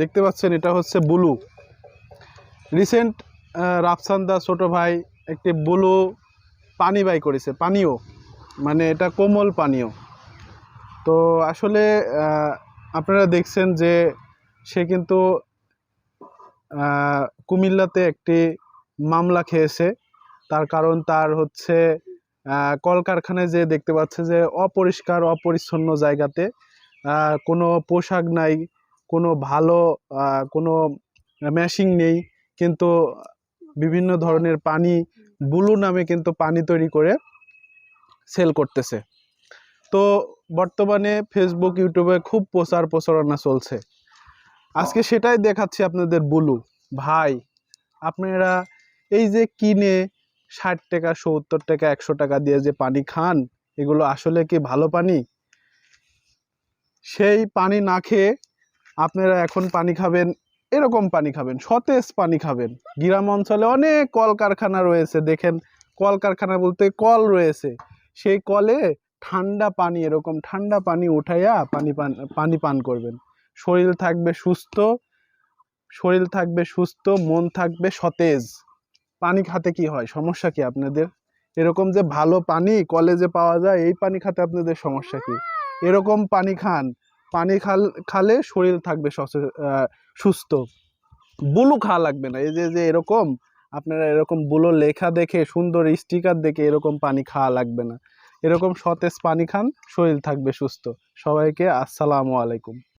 দেখতে পাচ্ছেন, এটা হচ্ছে বুলু। রিসেন্ট রাফসান্দা ছোট ভাই একটি বুলু পানি বাই করেছে, পানীয়। মানে এটা কোমল পানীয়। তো আসলে আপনারা দেখছেন যে সে কিন্তু কুমিল্লাতে একটি মামলা খেয়েছে। তার কারণ তার হচ্ছে কলকারখানায় যে দেখতে পাচ্ছে যে অপরিষ্কার, অপরিচ্ছন্ন জায়গাতে কোনো পোশাক নাই। কোনো ভালো কোনো ম্যাশিং নেই। কিন্তু বিভিন্ন ধরনের পানি, বুলু নামে কিন্তু পানি তৈরি করে সেল করতেছে। তো বর্তমানে ফেসবুক ইউটিউবে খুব প্রচার প্রচারণা চলছে। আজকে সেটাই দেখাচ্ছি আপনাদের বুলু। ভাই, আপনারা এই যে কিনে ষাট টাকা, সত্তর টাকা, একশো টাকা দিয়ে যে পানি খান, এগুলো আসলে কি ভালো পানি? সেই পানি না খেয়ে আপনারা এখন পানি খাবেন, এরকম পানি খাবেন, সতেজ পানি খাবেন। গ্রাম অঞ্চলে অনেক কলকারখানা রয়েছে, দেখেন, কলকারখানা বলতে কল রয়েছে। সেই কলে ঠান্ডা পানি, এরকম ঠান্ডা পানি উঠাইয়া পানি পান পানি পান করবেন। শরীর থাকবে সুস্থ, শরীর থাকবে সুস্থ, মন থাকবে সতেজ। পানি খাতে কি হয়? সমস্যা কি আপনাদের? এরকম যে ভালো পানি কলেজে পাওয়া যায়, এই পানি খাতে আপনাদের সমস্যা কি? এরকম পানি খান পানি খাল, খালে শরীর থাকবে সুস্থ। বুলু খাওয়া লাগবে না। এই যে যে এরকম, আপনারা এরকম বুলো লেখা দেখে, সুন্দর স্টিকার দেখে এরকম পানি খাওয়া লাগবে না। এরকম সতেজ পানি খান, শরীর থাকবে সুস্থ। সবাইকে আসসালামু আলাইকুম।